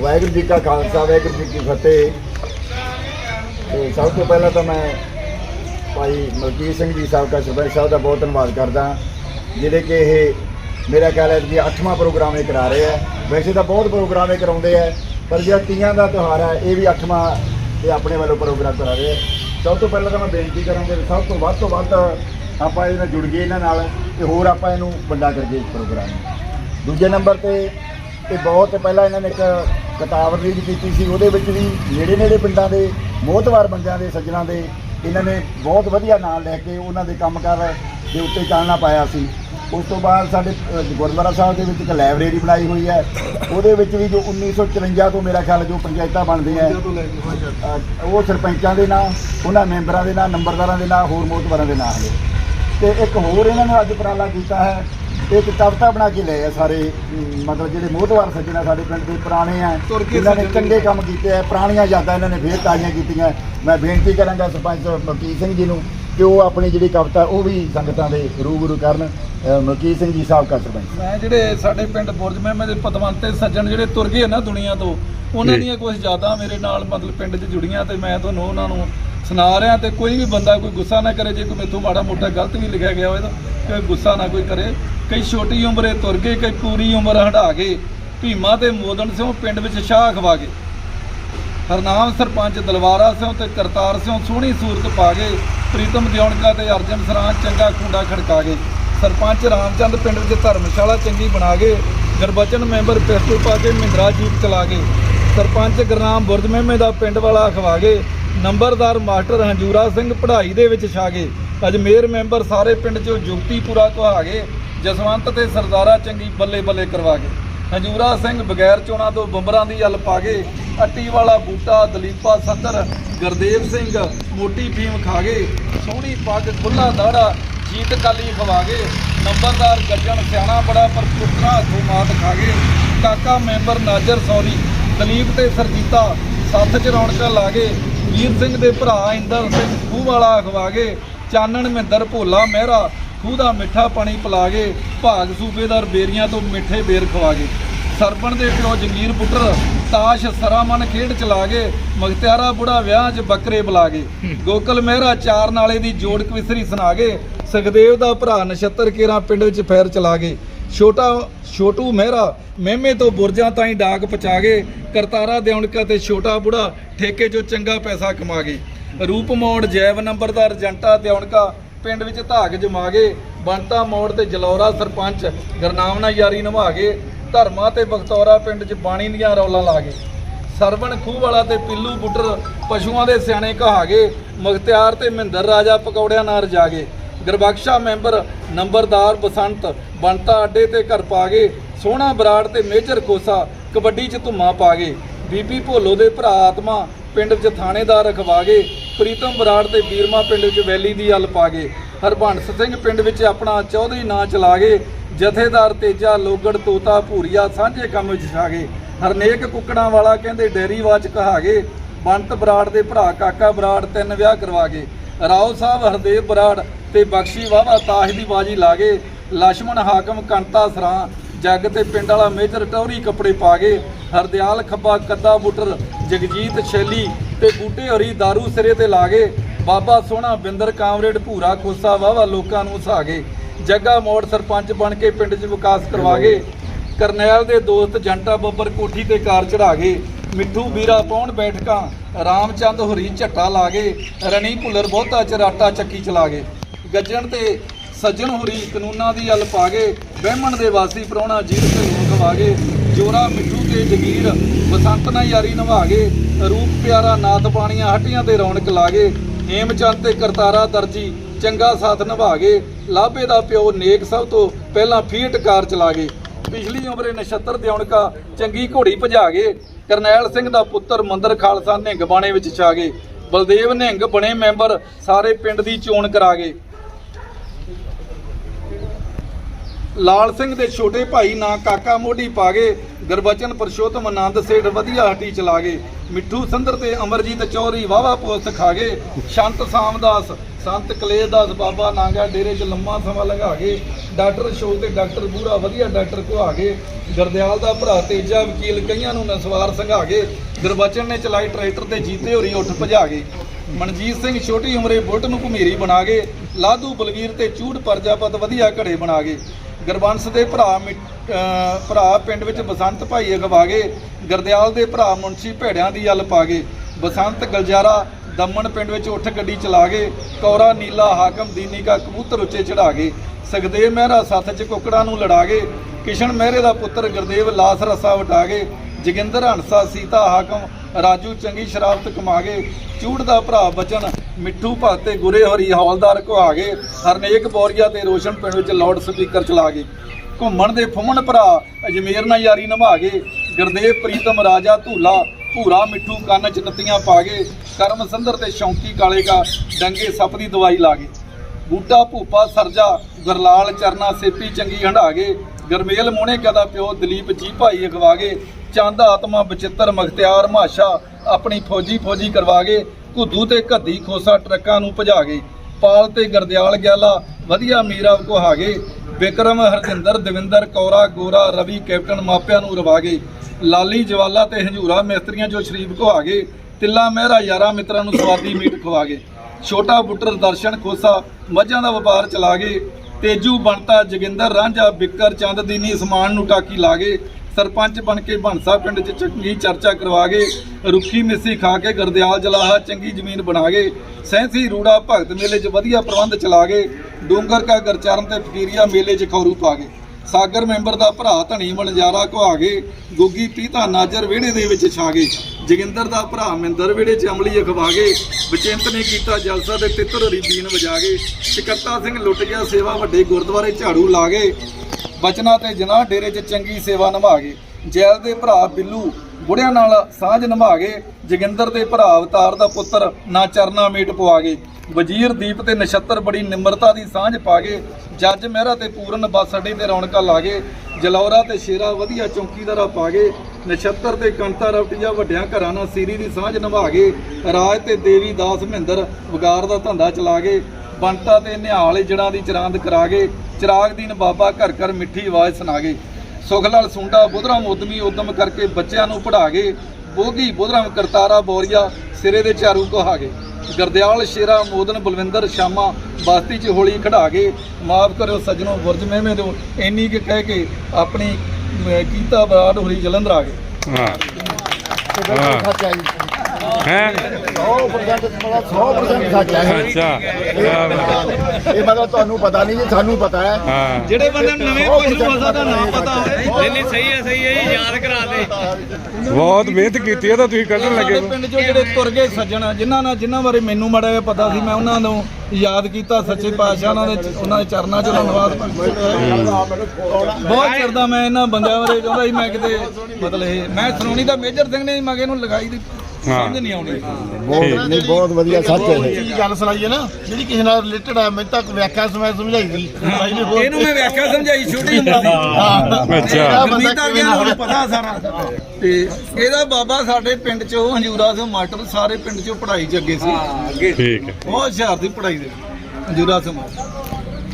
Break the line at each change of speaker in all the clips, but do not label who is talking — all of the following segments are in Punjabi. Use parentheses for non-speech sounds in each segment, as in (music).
ਵਾਹਿਗੁਰੂ ਜੀ ਕਾ ਖਾਲਸਾ, ਵਾਹਿਗੁਰੂ ਜੀ ਕੀ ਫਤਿਹ। ਤੇ ਸਭ ਤੋਂ ਪਹਿਲਾਂ ਤਾਂ ਮੈਂ ਭਾਈ ਮਲਕੀਤ ਸਿੰਘ ਜੀ ਸਾਹਿਬ ਦਾ ਸਰਪੰਚ ਸਾਹਿਬ ਦਾ ਬਹੁਤ ਧੰਨਵਾਦ ਕਰਦਾ ਜਿਹੜੇ ਕਿ ਇਹ ਮੇਰਾ ਖਿਆਲ ਹੈ ਕਿ 8ਵਾਂ ਪ੍ਰੋਗਰਾਮ ਇਹ ਕਰਾ ਰਹੇ ਆ। ਵੈਸੇ ਤਾਂ ਬਹੁਤ ਪ੍ਰੋਗਰਾਮ ਇਹ ਕਰਾਉਂਦੇ ਆ, ਪਰ ਜਿਹੜਾ ਤੀਆਂ ਦਾ ਤਿਉਹਾਰ ਹੈ ਇਹ ਵੀ 8ਵਾਂ ਇਹ ਆਪਣੇ ਵੱਲੋਂ ਪ੍ਰੋਗਰਾਮ ਕਰਾ ਰਹੇ ਆ। ਸਭ ਤੋਂ ਪਹਿਲਾਂ ਤਾਂ ਮੈਂ ਬੇਨਤੀ ਕਰਾਂਗਾ ਵੀ ਸਭ ਤੋਂ ਵੱਧ ਤੋਂ ਵੱਧ ਆਪਾਂ ਇਹਦੇ ਨਾਲ ਜੁੜ ਗਏ ਇਹਨਾਂ ਨਾਲ, ਤੇ ਹੋਰ ਆਪਾਂ ਇਹਨੂੰ ਵੱਡਾ ਕਰੀਏ ਇਸ ਪ੍ਰੋਗਰਾਮ ਨੂੰ। ਦੂਜੇ ਨੰਬਰ ਤੇ ਇਹ ਬਹੁਤ ਪਹਿਲਾਂ ਇਹਨਾਂ ਨੇ ਇੱਕ ਕਿਤਾਬ ਰਿਲੀਜ਼ ਕੀਤੀ ਸੀ ਉਹਦੇ ਵਿੱਚ ਵੀ ਨੇੜੇ ਨੇੜੇ ਪਿੰਡਾਂ ਦੇ ਮੋਹਤਵਾਰ ਬੰਦਿਆਂ ਦੇ ਸੱਜਣਾ ਦੇ ਇਹਨਾਂ ਨੇ ਬਹੁਤ ਵਧੀਆ ਨਾਲ ਲੈ ਕੇ ਉਹਨਾਂ ਦੇ ਕੰਮਕਾਰ ਦੇ ਉੱਤੇ ਚਾਨਣਾ ਪਾਇਆ ਸੀ। ਉਸ ਤੋਂ ਬਾਅਦ ਸਾਡੇ ਗੁਰਦੁਆਰਾ ਸਾਹਿਬ ਦੇ ਵਿੱਚ ਇੱਕ ਲਾਇਬ੍ਰੇਰੀ ਬਣਾਈ ਹੋਈ ਹੈ। ਉਹਦੇ ਵਿੱਚ ਵੀ ਜੋ 1954 ਤੋਂ ਮੇਰਾ ਖਿਆਲ ਜੋ ਪੰਚਾਇਤਾਂ ਬਣਦੀਆਂ ਉਹ ਸਰਪੰਚਾਂ ਦੇ ਨਾਂ ਉਹਨਾਂ ਮੈਂਬਰਾਂ ਦੇ ਨਾਂ ਨੰਬਰਦਾਰਾਂ ਦੇ ਨਾਂ ਹੋਰ ਮੋਹਤਵਾਰਾਂ ਦੇ ਨਾਂ ਨੇ। ਤੇ ਇੱਕ ਹੋਰ ਇਹਨਾਂ ਨੇ ਅੱਜ ਉਪਰਾਲਾ ਕੀਤਾ ਹੈ ਇੱਕ ਕਵਿਤਾ ਬਣਾ ਕੇ ਲਏ ਆ ਸਾਰੇ ਅਮ, ਮਤਲਬ ਜਿਹੜੇ ਮੋਹਤਵਾਰ ਸੱਜਣਾ ਸਾਡੇ ਪਿੰਡ ਦੇ ਪੁਰਾਣੇ ਆ
ਤੁਰ ਕੇ
ਇਹਨਾਂ ਨੇ
ਸੱਜਣ
ਚੰਗੇ ਕੰਮ ਕੀਤੇ ਆ ਪੁਰਾਣੀਆਂ ਯਾਦਾਂ ਇਹਨਾਂ ਨੇ ਫੇਰ ਤਾਜ਼ੀਆਂ ਕੀਤੀਆਂ। ਮੈਂ ਬੇਨਤੀ ਕਰਾਂਗਾ ਸਰਪੰਚ ਮਲਕੀਤ ਸਿੰਘ ਜੀ ਨੂੰ ਕਿ ਉਹ ਆਪਣੀ ਜਿਹੜੀ ਕਵਿਤਾ ਉਹ ਵੀ ਸੰਗਤਾਂ ਦੇ ਰੂਬਰੂ ਕਰਨ। ਅ, ਮਲਕੀਤ ਸਿੰਘ ਜੀ ਸਾਹਿਬ ਕਾ ਸਰਪੰਚ।
ਮੈਂ ਜਿਹੜੇ ਸਾਡੇ ਪਿੰਡ ਬੁਰਜ ਮਹਿਮੇ ਦੇ ਪਤਵੰਤੇ ਸੱਜਣ ਜਿਹੜੇ ਤੁਰ ਗਏ ਨਾ ਦੁਨੀਆ ਤੋਂ ਉਹਨਾਂ ਦੀਆਂ ਕੁਝ ਜ਼ਿਆਦਾ ਮੇਰੇ ਨਾਲ ਮਤਲਬ ਪਿੰਡ 'ਚ ਜੁੜੀਆਂ ਤੇ ਮੈਂ ਤੁਹਾਨੂੰ ਉਹਨਾਂ ਨੂੰ ਸੁਣਾ ਰਿਹਾ ਤੇ ਕੋਈ ਵੀ ਬੰਦਾ ਕੋਈ ਗੁੱਸਾ ਨਾ ਕਰੇ, ਜੇ ਕੋਈ ਮੇਥੋਂ ਮਾੜਾ ਮੋਟਾ ਗਲਤ ਵੀ ਲਿਖਿਆ ਗਿਆ ਹੋਵੇ ਤਾਂ ਕੋਈ ਗੁੱਸਾ ਨਾ ਕੋਈ ਕਰੇ। ਕਈ ਛੋਟੀ ਉਮਰੇ ਤੁਰ ਗਏ, ਕਈ ਪੂਰੀ ਉਮਰ ਹੰਢਾ ਗਏ। ਭੀਮਾ ਤੇ ਮੋਦਨ ਸਿੰਘ ਪਿੰਡ ਵਿੱਚ ਸ਼ਾਹ ਖਵਾ ਗਏ। ਹਰਨਾਮ ਸਰਪੰਚ ਦਲਵਾਰਾ ਸਿੰਘ ਤੇ ਕਰਤਾਰ ਸਿੰਘ ਸੋਹਣੀ ਸੂਰਤ ਪਾ ਗਏ। ਪ੍ਰੀਤਮ ਦਿਉਣਕਾ ਤੇ ਅਰਜਨ ਸਰਾਂ ਚੰਗਾ ਖੁੰਡਾ ਖੜਕਾ ਗਏ। ਸਰਪੰਚ ਰਾਮਚੰਦ ਪਿੰਡ ਵਿੱਚ ਧਰਮਸ਼ਾਲਾ ਚੰਗੀ ਬਣਾ ਗਏ। ਗਰਬਚਨ ਮੈਂਬਰ ਪਿਸਟਲ ਪਾ ਕੇ ਮਹਿੰਦਰਾ ਜੀਪ ਚਲਾ ਗਏ। ਸਰਪੰਚ ਗੁਰਨਾਮ ਬੁਰਜ ਮਹਿਮੇ ਦਾ ਪਿੰਡ ਵਾਲਾ ਖਵਾ ਗਏ। ਨੰਬਰਦਾਰ ਮਾਸਟਰ ਹੰਜੂਰਾ ਸਿੰਘ ਪੜ੍ਹਾਈ ਦੇ ਵਿੱਚ ਛਾ ਗਏ। ਅਜਮੇਰ ਮੈਂਬਰ ਸਾਰੇ ਪਿੰਡ 'ਚੋਂ ਜੁਗਤੀ ਪੂਰਾ ਗਏ। ਜਸਵੰਤ ਤੇ ਸਰਦਾਰਾ ਚੰਗੀ ਬੱਲੇ ਬੱਲੇ ਕਰਵਾ ਗਏ। ਹੰਜੂਰਾ ਸਿੰਘ ਬਗੈਰ ਚੋਣਾਂ ਤੋਂ ਬੰਬਰਾਂ ਦੀ ਹੱਲ ਪਾ ਗਏ। ਅੱਟੀ ਵਾਲਾ ਬੂਟਾ ਦਲੀਪਾ ਸੰਦਰ ਗੁਰਦੇਵ ਸਿੰਘ ਮੋਟੀ ਫੀਮ ਖਾ ਗਏ। ਸੋਹਣੀ ਪੱਗ ਖੁੱਲਾ ਦਾੜਾ ਜੀਤ ਕਾਲੀ ਖਵਾ ਗਏ। ਨੰਬਰਦਾਰ ਗੱਜਣ ਸਿਆਣਾ ਬੜਾ ਪਰ ਪੁੱਤਰਾ ਹੱਥੋਂ ਮਾਤ ਖਾ ਗਏ। ਕਾਕਾ ਮੈਂਬਰ ਨਾਜਰ ਸੌਰੀ ਦਲੀਪ ਤੇ ਸਰਜੀਤਾ, ਸੱਥ ਚ ਰੌਣਕਾਂ ਲਾ ਗਏ। ਵੀਰ ਸਿੰਘ ਦੇ ਭਰਾ ਇੰਦਰ ਸਿੰਘ ਖੂਹ ਵਾਲਾ ਖਵਾ ਗਏ ਚਾਨਣ ਮਹਿੰਦਰ ਭੋਲਾ ਮਹਿਰਾ ਖੂਹ ਦਾ ਮਿੱਠਾ ਪਾਣੀ ਪਿਲਾ ਗਏ ਭਾਗ ਸੂਬੇਦਾਰ ਬੇਰੀਆਂ ਤੋਂ ਮਿੱਠੇ ਬੇਰ ਖਵਾ ਗਏ ਸਰਪਣ ਦੇ ਪਿਓ ਜੰਗੀਰ ਪੁੱਟਰ ਤਾਸ਼ ਸਰਾਮਨ ਖੇਡ ਚਲਾ ਗਏ ਮਖਤਿਆਰਾ ਬੁੜਾ ਵਿਆਹ 'ਚ ਬੱਕਰੇ ਬੁਲਾ ਗਏ ਗੋਕਲ ਮਹਿਰਾ ਚਾਰ ਨਾਲੇ ਦੀ ਜੋੜ ਕਵਿਸਰੀ ਸੁਣਾ ਗਏ ਸੁਖਦੇਵ ਦਾ ਭਰਾ ਨਛੱਤਰ ਕੇਰਾ ਪਿੰਡ ਵਿੱਚ ਫੈਰ ਚਲਾ ਗਏ ਛੋਟਾ ਛੋਟੂ ਮਹਿਰਾ ਮਹਿਮੇ ਤੋਂ ਬੁਰਜਾਂ ਤਾਈਂ ਡਾਕ ਪਚਾ ਗਏ ਕਰਤਾਰਾ ਦਿਉਣਕਾ ਤੇ ਛੋਟਾ ਬੁੜਾ ਠੇਕੇ 'ਚੋਂ ਚੰਗਾ ਪੈਸਾ ਕਮਾ ਗਏ ਰੂਪ ਮੋੜ ਜੈਵ ਨੰਬਰ ਦਾ ਰਜੰਟਾ ਦਿਉਣਕਾ ਪਿੰਡ ਵਿੱਚ ਧਾਗ ਜਮਾ ਗਏ ਬੰਤਾ ਮੋੜ ਤੇ ਜਲੌਰਾ ਸਰਪੰਚ ਗਰਨਾਮ ਨਾਲ ਯਾਰੀ ਨਿਭਾ ਗਏ ਧਰਮਾ ਤੇ ਬਖਤੌਰਾ ਪਿੰਡ 'ਚ ਬਾਣੀ ਦੀਆਂ ਰੌਲਾਂ ਲਾ ਗਏ ਸਰਵਣ ਖੂਹ ਵਾਲਾ ਤੇ ਪਿੱਲੂ ਬੁੱਟਰ ਪਸ਼ੂਆਂ ਦੇ ਸਿਆਣੇ ਕਹਾ ਗਏ ਮਖਤਿਆਰ ਤੇ ਮਹਿੰਦਰ ਰਾਜਾ ਪਕੌੜਿਆਂ ਨਾਲ ਰਜਾ ਗਏ ਗਰਬਖਸ਼ਾ ਮੈਂਬਰ ਨੰਬਰਦਾਰ ਬਸੰਤ ਬੰਤਾ ਅੱਡੇ ਤੇ ਘਰ ਪਾ ਗਏ। ਸੋਹਣਾ ਬਰਾੜ ਤੇ ਮੇਜਰ ਕੋਸਾ ਕਬੱਡੀ 'ਚ ਧੁੰਮਾ ਪਾ ਗਏ। ਬੀਬੀ ਭੋਲੋ ਦੇ ਭਰਾ ਆਤਮਾ ਪਿੰਡ 'ਚ ਥਾਣੇਦਾਰ ਰਖਵਾ ਗਏ। ਪ੍ਰੀਤਮ ਬਰਾੜ ਤੇ ਵੀਰਮਾ ਪਿੰਡ 'ਚ ਵੈਲੀ ਦੀ ਹਲ ਪਾ ਗਏ। ਹਰਬੰਸ ਸਿੰਘ ਪਿੰਡ ਵਿੱਚ ਆਪਣਾ ਚੌਧਰੀ ਨਾਂ ਚਲਾ ਗਏ। ਜਥੇਦਾਰ ਤੇਜਾ ਲੋਗੜ ਤੋਤਾ ਭੂਰੀਆ ਸਾਂਝੇ ਕੰਮ ਵਿੱਚ ਛਾ ਗਏ। ਹਰਨੇਕ ਕੁੱਕੜਾਂ ਵਾਲਾ ਕਹਿੰਦੇ ਡੈਰੀ ਵਾਚ ਕਹਾ ਗਏ। ਬੰਤ ਬਰਾੜ ਦੇ ਭਰਾ ਕਾਕਾ ਬਰਾੜ ਤਿੰਨ ਵਿਆਹ ਕਰਵਾ ਗਏ। ਰਾਓ ਸਾਹਿਬ, ਹਰਦੇਵ ਬਰਾੜ ਤੇ ਬਖਸ਼ੀ ਵਾਵਾ ਤਾਸ਼ ਦੀ ਬਾਜੀ ਲਾ ਲਾਗੇ ਲక్ష్ਮਣ ਹਾਕਮ ਕੰਤਾ ਸਰਾਂ, ਜੱਗ ਤੇ ਪਿੰਡ ਵਾਲਾ ਮੇਜਰ ਟੌਰੀ ਕੱਪੜੇ ਪਾ ਗਏ ਹਰਦਿਆਲ, ਖੱਬਾ, ਕੱਦਾ ਬੁੱਟਰ, ਜਗਜੀਤ ਛੇਲੀ ਤੇ ਬੂਟੇ ਹਰੀ दारू ਸਿਰੇ ਤੇ ਲਾ ਲਾਗੇ ਬਾਬਾ ਸੋਹਣਾ ਬਿੰਦਰ, ਕਾਮਰੇਡ, ਭੂਰਾ, ਖੋਸਾ ਵਾਵਾ ਲੋਕਾਂ ਨੂੰ ਸਾਗੇ ਜੱਗਾ ਮੋੜ ਸਰਪੰਚ ਬਣ ਕੇ ਪਿੰਡ 'ਚ ਵਿਕਾਸ ਕਰਵਾ ਕਰਵਾਗੇ ਕਰਨੈਲ ਦੇ ਦੋਸਤ ਜੰਟਾ ਬੱਬਰ ਕੋਠੀ ਤੇ ਕਾਰ ਚੜਾ ਗਏ ਮਿੱਠੂ ਵੀਰਾ ਪੌਣ ਬੈਠਕਾਂ, ਰਾਮਚੰਦ ਹਰੀ ਝੱਟਾ ਲਾ ਲਾਗੇ ਰਣੀ ਭੁੱਲਰ ਬਹੁਤਾ ਚਰਾਟਾ ਚੱਕੀ ਚਲਾ ਗਏ ਗੱਜਣ ਤੇ ਸੱਜਣ ਹੋਰੀ ਕਾਨੂੰਨਾਂ ਦੀ ਅਲ ਪਾ ਗਏ ਬਹਿਮਣ ਦੇ ਵਾਸੀ ਪ੍ਰਾਹੁਣਾ ਜੀਤ ਸਿੰਘ ਨੂੰ ਖਵਾ ਜੋਰਾ ਮਿੱਠੂ ਤੇ ਜਗੀਰ ਬਸੰਤ ਨਾਲ ਯਾਰੀ ਨਿਭਾ ਗਏ ਰੂਪ ਪਿਆਰਾ ਨਾਥ ਬਾਣੀਆਂ ਹੱਟੀਆਂ ਤੇ ਰੌਣਕ ਲਾ ਗਏ ਹੇਮਚੰਦ ਤੇ ਕਰਤਾਰਾ ਦਰਜੀ ਚੰਗਾ ਸਾਥ ਨਿਭਾ ਗਏ ਲਾਭੇ ਦਾ ਪਿਓ ਨੇਕ ਸਭ ਤੋਂ ਪਹਿਲਾਂ ਫੀਟ ਕਾਰ ਚਲਾ ਗਏ ਪਿਛਲੀ ਉਮਰੇ ਨਛੱਤਰ ਦਿਉਣਕਾ ਚੰਗੀ ਘੋੜੀ ਭਜਾ ਗਏ ਕਰਨੈਲ ਸਿੰਘ ਦਾ ਪੁੱਤਰ ਮੰਦਰ ਖਾਲਸਾ ਨਿਹੰਗ ਬਾਣੇ ਵਿੱਚ ਛਾ ਗਏ ਬਲਦੇਵ ਨਿਹੰਗ ਬਣੇ ਮੈਂਬਰ ਸਾਰੇ ਪਿੰਡ ਦੀ ਚੋਣ ਕਰਾ ਗਏ ਲਾਲ ਸਿੰਘ ਦੇ ਛੋਟੇ ਭਾਈ ਨਾਂ ਕਾਕਾ ਮੋਢੀ ਪਾਗੇ ਗੁਰਬਚਨ ਪਰਸ਼ੋਤਮ, ਆਨੰਦ ਸੇਠ ਵਧੀਆ ਹੱਟੀ ਚਲਾ ਗਏ। ਮਿੱਠੂ ਸੰਧਰ ਤੇ ਅਮਰਜੀਤ ਚੌਧਰੀ ਵਾਵਾ ਪੋਸਟ ਗਏ। ਸ਼ੰਤ ਸਾਮਦਾਸ, ਸੰਤ ਕਲੇਦਾਸ ਬਾਬਾ ਨਾਗਾ ਡੇਰੇ 'ਚ ਲੰਮਾ ਸਮਾਂ ਲੰਘਾ ਗਏ। ਡਾਕਟਰ ਅਸ਼ੋਕ ਤੇ ਡਾਕਟਰ ਬੂਰਾ ਵਧੀਆ ਡਾਕਟਰ ਘੁਆ ਗਏ। ਗਰਦਿਆਲ ਦਾ ਭਰਾ ਤੇਜਾ ਵਕੀਲ ਕਈਆਂ ਨੂੰ ਨਸਵਾਰ ਸੰਘਾ ਗਏ। ਗੁਰਬਚਨ ਨੇ ਚਲਾਈ ਟਰੈਕਟਰ ਤੇ ਜੀਤੇ ਹੋਰੀ ਉੱਠ ਭਜਾ ਗਏ। ਮਨਜੀਤ ਸਿੰਘ ਛੋਟੀ ਉਮਰੇ ਬੁੱਟ ਨੂੰ ਘੁਮੇਰੀ ਬਣਾ ਗਏ। ਲਾਧੂ ਬਲਵੀਰ ਤੇ ਚੂੜ ਪਰਜਾਪਤ ਵਧੀਆ ਘੜੇ ਬਣਾ ਗਏ। ਗੁਰਬੰਸ ਦੇ ਭਰਾ ਮਿੱਟ- ਭਰਾ ਪਿੰਡ ਵਿੱਚ ਬਸੰਤ ਭਾਈ ਅਗਵਾ ਗਏ ਗਰਦਿਆਲ ਦੇ ਭਰਾ ਮੁੰਸ਼ੀ ਭੇੜਿਆਂ ਦੀ ਅੱਲ ਪਾ ਗਏ ਬਸੰਤ ਗਲਜਾਰਾ ਦਮਨ ਪਿੰਡ ਵਿੱਚ ਉੱਠ ਗੱਡੀ ਚਲਾ ਗਏ ਕੌਰਾ ਨੀਲਾ ਹਾਕਮ ਦੀਨੀ ਕਾ ਕਬੂਤਰ ਉੱਚੇ ਚੜਾ ਗਏ ਸਖਦੇਵ ਮਹਿਰਾ ਸੱਥ 'ਚ ਕੁੱਕੜਾਂ ਨੂੰ ਲੜਾ ਗਏ ਕਿਸ਼ਨ ਮਹਿਰੇ ਦਾ ਪੁੱਤਰ ਗੁਰਦੇਵ ਲਾਸ ਰਸਾ ਵਟਾ ਗਏ ਜਗਿੰਦਰ ਹੰਸਾ, ਸੀਤਾ ਹਾਕਮ, ਰਾਜੂ ਚੰਗੀ ਸ਼ਰਾਬਤ ਕਮਾ ਗਏ। ਚੂੜ ਦਾ ਭਰਾ ਬਚਨ, ਮਿੱਠੂ ਭਗਤ ਤੇ ਗੁਰੇ ਹਰੀ ਹੌਲਦਾਰ ਘੁਆ ਗਏ। ਹਰਨੇਕ ਬੋਰੀਆ ਤੇ ਰੋਸ਼ਨ ਪਿੰਡ ਵਿੱਚ ਲਾਊਡ ਸਪੀਕਰ ਚਲਾ ਗਏ। ਘੁੰਮਣ ਦੇ ਫੁੰਮਣ ਭਰਾ ਅਜਮੇਰ ਨਾਲ ਯਾਰੀ ਨਿਭਾ ਗਏ। ਗੁਰਦੇਵ, ਪ੍ਰੀਤਮ, ਰਾਜਾ, ਧੂਲਾ, ਭੂਰਾ, ਮਿੱਠੂ ਕੰਨ ਚ ਨੱਤੀਆਂ ਪਾ ਗਏ। ਕਰਮ ਸੰਦਰ ਤੇ ਸ਼ੌਂਕੀ ਕਾਲੇ ਕਾ ਡੰਗੇ ਸੱਪ ਦੀ ਦਵਾਈ ਲਾ ਗਏ। ਬੂਟਾ ਭੂਪਾ, ਸਰਜਾ, ਗਰਲਾਲ, ਚਰਨਾ, ਸੇਪੀ ਚੰਗੀ ਹੰਢਾ ਗਏ। ਗਰਮੇਲ ਮੋਹਣੇ ਦਾ ਪਿਓ ਦਲੀਪ ਜੀ ਭਾਈ ਅਗਵਾ ਚੰਦ ਆਤਮਾ ਬਚਿੱਤਰ ਮਖਤਿਆਰ ਮਾਸ਼ਾ, ਆਪਣੀ ਫੌਜੀ ਫੌਜੀ ਕਰਵਾ ਗਏ ਘੁੱਦੂ ਤੇ ਘੱਦੀ ਖੋਸਾ ਟਰੱਕਾਂ ਨੂੰ ਭਜਾ ਗਏ ਪਾਲ ਤੇ ਗਰਦਿਆਲ ਗਿਆਲਾ, ਵਧੀਆ ਮੀਰਾ ਕੁਹਾ ਵਿਕਰਮ ਹਰਜਿੰਦਰ, ਦਵਿੰਦਰ ਕੌਰਾ, ਗੋਰਾ, ਰਵੀ, ਕੈਪਟਨ ਮਾਪਿਆਂ ਨੂੰ ਰਵਾ ਗਏ ਲਾਲੀ ਜਵਾਲਾ ਤੇ ਹੰਝੂਰਾ ਮਿਸਤਰੀਆਂ ਜੋ ਸ਼ਰੀਫ ਕੁਹਾ ਗਏ ਤਿੱਲਾ ਮਹਿਰਾ ਯਾਰਾ ਮਿੱਤਰਾਂ ਨੂੰ ਸਵਾਦੀ ਮੀਟ ਖਵਾ ਗਏ ਛੋਟਾ ਬੁੱਟਰ ਦਰਸ਼ਨ ਖੋਸਾ, ਮੱਝਾਂ ਦਾ ਵਪਾਰ ਚਲਾ ਗਏ ਤੇਜੂ ਬਣਤਾ, ਜੋਗਿੰਦਰ ਰਾਂਝਾ, ਬਿੱਕਰ ਚੰਦ ਦੀਨੀ ਸਮਾਨ ਨੂੰ ਟਾਕੀ ਲਾ ਗਏ। ਸਰਪੰਚ ਬਣ ਕੇ ਬਣਸਾ ਪਿੰਡ 'ਚ ਚੰਗੀ ਚਰਚਾ ਕਰਵਾ ਗਏ। ਰੁੱਖੀ ਮਿੱਸੀ ਖਾ ਕੇ ਗਰਦਿਆਲ ਜਲਾਹਾ ਚੰਗੀ ਜ਼ਮੀਨ ਬਣਾ ਗਏ। ਸੈਂਸੀ ਰੂੜਾ ਭਗਤ ਮੇਲੇ 'ਚ ਵਧੀਆ ਪ੍ਰਬੰਧ ਚਲਾ ਗਏ। ਡੂੰਗਰ ਕਾ ਗਰਚਰਨ ਤੇ ਫਕੀਰੀਆ ਮੇਲੇ 'ਚ ਖੌਰੂ ਪਾ ਗਏ। ਸਾਗਰ ਮੈਂਬਰ ਦਾ ਭਰਾ ਧਣੀ ਮਨਜਾਰਾ ਘੁਆ ਗਏ ਗੁੱਗੀ ਪੀਤਾ ਨਾਜਰ ਵਿਹੜੇ ਦੇ ਵਿੱਚ ਛਾ ਗਏ ਜੋਗਿੰਦਰ ਦਾ ਭਰਾ ਮਿੰਦਰ ਵਿਹੜੇ 'ਚ ਅਮਲੀ ਅਖਵਾ ਗਏ ਬਚਿੰਤ ਨੇ ਕੀਤਾ ਜਲਸਾ ਤੇ ਤਿੱਤਰ ਹਰੀ ਬੀਨ ਵਜਾ ਗਏ ਸਿਕੱਤਾ ਸਿੰਘ ਲੁੱਟ ਗਿਆ, ਸੇਵਾ ਵੱਡੇ ਗੁਰਦੁਆਰੇ ਝਾੜੂ ਲਾ ਗਏ ਬਚਨਾ ਤੇ ਜਨਾਹ ਡੇਰੇ 'ਚ ਚੰਗੀ ਸੇਵਾ ਨਿਭਾ ਗਏ ਜੈਲ ਦੇ ਭਰਾ ਬਿੱਲੂ ਬੁੜਿਆਂ ਨਾਲ ਸਾਂਝ ਨਿਭਾ ਗਏ। ਜੋਗਿੰਦਰ ਦੇ ਭਰਾ ਅਵਤਾਰ ਦਾ ਪੁੱਤਰ ਨਾ ਚਰਨਾ ਮੀਟ ਪਵਾ ਗਏ। ਵਜ਼ੀਰ ਦੀਪ ਤੇ ਨਛੱਤਰ ਬੜੀ ਨਿਮਰਤਾ ਦੀ ਸਾਂਝ ਪਾ ਗਏ। ਜੱਜ ਮਹਿਰਾ ਤੇ ਪੂਰਨ ਬੱਸ ਅੱਡੇ ਤੇ ਰੌਣਕਾਂ ਲਾ ਗਏ। ਜਲੌਰਾ ਤੇ ਸ਼ੇਰਾ ਵਧੀਆ ਚੌਕੀਦਾਰਾ ਪਾ ਗਏ। ਨਛੱਤਰ ਤੇ ਕੰਤਾ ਰਵਟੀਆ ਵੱਡਿਆਂ ਘਰਾਂ ਨਾਲ ਸੀਰੀ ਦੀ ਸਾਂਝ ਨਿਭਾ ਗਏ। ਰਾਜ ਤੇ ਦੇਵੀ ਦਾਸ ਮਹਿੰਦਰ ਵਗਾਰ ਦਾ ਧੰਦਾ ਚਲਾ ਗਏ। ਬੰਤਾ ਤੇ ਨਿਹਾਲ ਜੜਾਂ ਦੀ ਚਰਾਂਦ ਕਰਾ ਗਏ। ਚਿਰਾਗ ਦੀਨ ਬਾਬਾ ਘਰ ਘਰ ਮਿੱਠੀ ਆਵਾਜ਼ ਸੁਣਾ ਗਏ। ਸੁਖਲਾਲ ਸੁੰਡਾ ਬੁਧਰਾਮ ਉਦਮੀ ਉਦਮ ਕਰਕੇ ਬੱਚਿਆਂ ਨੂੰ ਪੜ੍ਹਾ ਗਏ। ਬੋਗੀ ਬੁਧਰਾਮ ਕਰਤਾਰਾ ਬੋਰੀਆ ਸਿਰੇ ਦੇ ਝਾਰੂ ਕਹਾ ਗਏ। ਗਰਦਿਆਲ ਸ਼ੇਰਾ ਮੋਦਨ ਬਲਵਿੰਦਰ ਸ਼ਾਮਾ ਬਾਸਤੀ ਚ ਹੋਲੀ ਖੜਾ ਗਏ। ਮਾਫ ਕਰਿਓ ਸਜਣੋ ਬੁਰਜ ਮਹਿਮੇ ਤੋਂ ਇੰਨੀ ਕਿ ਕਹਿ ਕੇ ਆਪਣੀ ਕੀਤਾ ਬਰਾੜ ਹੋਲੀ ਜਲੰਧਰ ਆ ਗਏ।
ਹਾਂ।
ਹੈ? ਜੀ
ਹੈ
100% ਮਤਲਬ 100% ਸੱਚ ਹੈ
ਅੱਛਾ। ਕਿਆ ਬਾਤ।
ਇਹ ਮਤਲਬ ਤੁਹਾਨੂੰ ਪਤਾ ਨਹੀਂ ਜੀ ਸਾਨੂੰ ਪਤਾ ਹੈ।
ਹਾਂ।
ਜਿਹੜੇ ਬੰਦੇ ਨੂੰ ਨਵੇਂ ਕੁਝ ਨੂੰ ਮਸਾ ਦਾ ਨਾਮ ਪਤਾ ਹੋਵੇ।
ਨਹੀਂ ਨਹੀਂ ਸਹੀ ਹੈ ਸਹੀ ਹੈ ਜੀ ਯਾਦ ਕਰਾ ਦੇ।
ਬਹੁਤ ਮਿਹਨਤ ਕੀਤੀ ਹੈ ਤਾਂ ਤੁਸੀਂ ਕੱਢਣ ਲੱਗੇ
ਸਾਡੇ ਪਿੰਡ ਚੋਂ ਜਿਹੜੇ ਤੁਰ ਗਏ ਸੱਜਣ ਜਿਨ੍ਹਾਂ ਨਾਲ ਜਿਨ੍ਹਾਂ ਬਾਰੇ ਮੈਨੂੰ ਮਾੜਾ ਜਿਹਾ ਪਤਾ ਸੀ ਮੈਂ ਉਹਨਾਂ ਨੂੰ ਯਾਦ ਕੀਤਾ ਸੱਚੇ ਪਾਤਸ਼ਾਹ ਉਹਨਾਂ ਦੇ ਉਹਨਾਂ ਦੇ ਚਰਨਾਂ 'ਚ ਧੰਨਵਾਦ। ਬਹੁਤ ਚਿਰ ਦਾ ਮੈਂ ਇਹਨਾਂ ਬੰਦਿਆਂ ਬਾਰੇ ਚਾਹੁੰਦਾ ਸੀ ਮੈਂ ਕਿਤੇ ਮਤਲਬ ਇਹ ਮੈਂ ਸੁਣਾਉਣੀ ਤਾਂ ਮੇਜਰ ਸਿੰਘ ਨੇ ਮਗੇ ਨੂੰ ਲਗਾਈ ਦੀ
ਹਾਂ।
ਸਮਝ ਨਹੀਂ ਆਉਣੀ।
ਬਹੁਤ ਨਹੀਂ ਬਹੁਤ ਵਧੀਆ ਸੱਚ ਹੈ ਇਹ।
ਚੀਜ਼ ਗੱਲ ਸੁਣਾਈ ਹੈ ਨਾ ਜਿਹੜੀ ਕਿਸੇ ਨਾਲ ਰਿਲੇਟਡ ਹੈ ਮੈਨੂੰ ਤੱਕ ਵਿਆਖਿਆ ਸਮਝ ਸਮਝਾਈ ਸੀ। ਭਾਈ ਨੇ ਹੋਰ
ਇਹਨੂੰ ਮੈਂ ਵਿਆਖਿਆ ਸਮਝਾਈ ਛੋਟੀ ਉਮਰ ਦੀ
ਅੱਛਾ।
ਗੁਰਮੀਤ ਆ ਗਿਆ ਹੁਣ ਪਤਾ ਸਾਰਾ। ਤੇ ਇਹਦਾ ਬਾਬਾ ਸਾਡੇ ਪਿੰਡ ਚੋਂ ਹੰਜੂਰਾ ਸਿੰਘ ਮਾਸਟਰ ਸਾਰੇ ਪਿੰਡ ਚੋਂ ਪੜ੍ਹਾਈ ਚ ਅੱਗੇ ਸੀ।
ਠੀਕ ਹੈ।
ਬਹੁਤ ਹੁਸ਼ਿਆਰ ਦੀ ਪੜ੍ਹਾਈ ਦੇ ਹੰਜੂਰਾ ਸਿੰਘ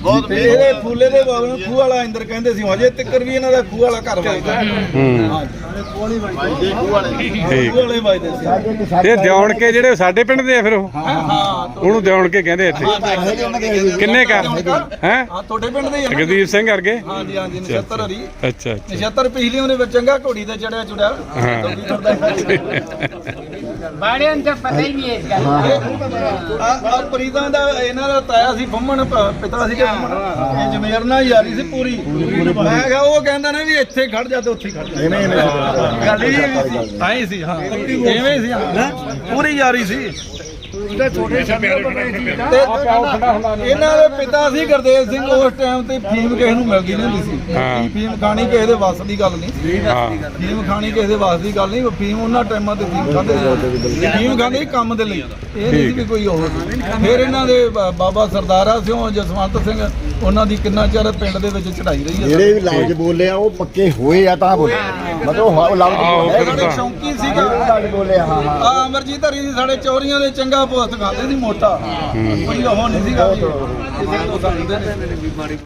ਬਹੁਤ ਤੇ ਇਹਦੇ ਫੂਲੇ ਦੇ ਬਾਬੂ ਨੂੰ ਖੂਹ ਵਾਲਾ ਇੰਦਰ ਕਹਿੰਦੇ ਸੀ ਹਜੇ ਤੱਕਰ ਵੀ ਇਹਨਾਂ ਦਾ ਖੂਹ ਵਾਲਾ ਘਰ ਵੱਜਦਾ।
ਹੂੰ।
ਹਾਂ
ਠੀਕ।
ਖੂਹ ਵਾਲੇ ਵੱਜਦੇ ਸੀ।
ਇਹ ਦਿਉਣ ਕੇ ਜਿਹੜੇ ਸਾਡੇ ਪਿੰਡ ਦੇ ਆ ਫਿਰ ਉਹ?
ਹਾਂ ਹਾਂ
ਉਹਨੂੰ ਦਿਉਣ ਕੇ ਕਹਿੰਦੇ ਇੱਥੇ। ਕਿੰਨੇ ਕਰ ਹੈ
ਹਾਂ ਤੁਹਾਡੇ ਪਿੰਡ ਦੇ ਹੀ ਆ ਨਾ?
ਜਗਦੀਪ ਸਿੰਘ ਵਰਗੇ?
ਹਾਂਜੀ ਹਾਂਜੀ ਨਛੱਤਰ ਹਰੀ।
ਅੱਛਾ ਅੱਛਾ।
ਪਿਛਲੀ ਉਹਨੇ ਵਿੱਚ ਚੰਗਾ ਘੋੜੀ ਤੇ ਚੜਿਆ ਚੁੜਿਆ। (laughs)
ਬਾੜਿਆਂ ਦਾ ਪਤਾ ਹੀ ਨਹੀਂ ਇਸ ਗੱਲ ਦਾ।
ਆ ਆ ਪ੍ਰੀਤਾਂ ਦਾ ਇਹਨਾਂ ਦਾ ਤਾਇਆ ਸੀ ਫੰਮਣ ਪ- ਪਿਤਾ ਸੀ ਕਿ ਫੰਮਣ ਇਹ ਜਮੇਰ ਨਾਲ ਯਾਰੀ ਸੀ ਪੂਰੀ। ਮੈਂ ਕਿਹਾ ਉਹ ਕਹਿੰਦਾ ਨਾ ਵੀ ਇੱਥੇ ਖੜ ਜਾ ਤੇ ਉੱਥੇ ਹੀ ਖੜ ਜਾ।
ਐਵੇਂ ਐਵੇਂ
ਗੱਲ ਹੀ। ਐਵੇਂ ਸੀ ਆਈ ਸੀ ਹਾਂ ਐਵੇਂ ਹੀ ਸੀ ਹਾਂ? ਪੂਰੀ ਯਾਰੀ ਸੀ। ਤੇ ਇਹਨਾਂ ਦੇ ਪਿਤਾ ਸੀ ਗੁਰਦੇਵ ਸਿੰਘ ਉਸ ਟਾਈਮ ਤੇ ਫੀਮ ਕਿਸੇ ਨੂੰ ਮਿਲਦੀ ਨਹੀਂ ਹੁੰਦੀ ਸੀ। ਫੀਮ ਖਾਣੀ ਕਿਸੇ ਦੇ ਵੱਸ ਦੀ ਗੱਲ ਨਹੀਂ।
ਹਾਂ
ਫੀਮ ਖਾਣੀ ਕਿਸੇ ਦੇ ਵਾਸ ਦੀ ਗੱਲ ਨਹੀਂ ਫੀਮ ਉਹਨਾਂ ਟਾਈਮਾਂ ਤੇ ਫੀਮ ਖਾਂਦੇ ਸੀ। ਫੀਮ ਖਾਂਦੇ ਸੀ ਕੰਮ ਦੇ ਲਈ। ਇਹ ਨਹੀਂ ਸੀ ਵੀ ਕੋਈ ਹੋਰ ਸੀ। ਫਿਰ ਇਹਨਾਂ ਦੇ ਬ- ਬਾਬਾ ਸਰਦਾਰਾ ਸਿਓ ਜਸਵੰਤ ਸਿੰਘ ਉਹਨਾਂ ਦੀ ਕਿੰਨਾ ਚਿਰ ਪਿੰਡ ਦੇ ਵਿੱਚ ਚੜਾਈ ਰਹੀ ਹੈ
ਜਿਹੜੇ ਵੀ ਲਫ਼ਜ਼ ਬੋਲੇ ਆ ਉਹ ਪੱਕੇ ਹੋਏ ਆ ਤਾਂ ਬੋਲੇ। ਮਤਲਬ ਉਹ ਲਫ਼ਜ਼ ਬੋਲੇ
ਤਾਂ।
ਸ਼ੌਂਕੀ ਸੀਗਾ।
ਲਫ਼ਜ਼ ਬੋਲੇ ਆ, ਹਾਂ ਹਾਂ।
ਆ ਅਮਰਜੀਤ ਹਰੀ ਸੀ ਸਾਡੇ ਚੋਰੀਆਂ ਦੇ ਚੰਗਾ ਭੁੱਤ ਖਾਂਦੇ ਸੀ ਮੋਟਾ। ਕੋਈ ਉਹ ਨਹੀਂ ਸੀਗਾ। ਵੀ ਨੇ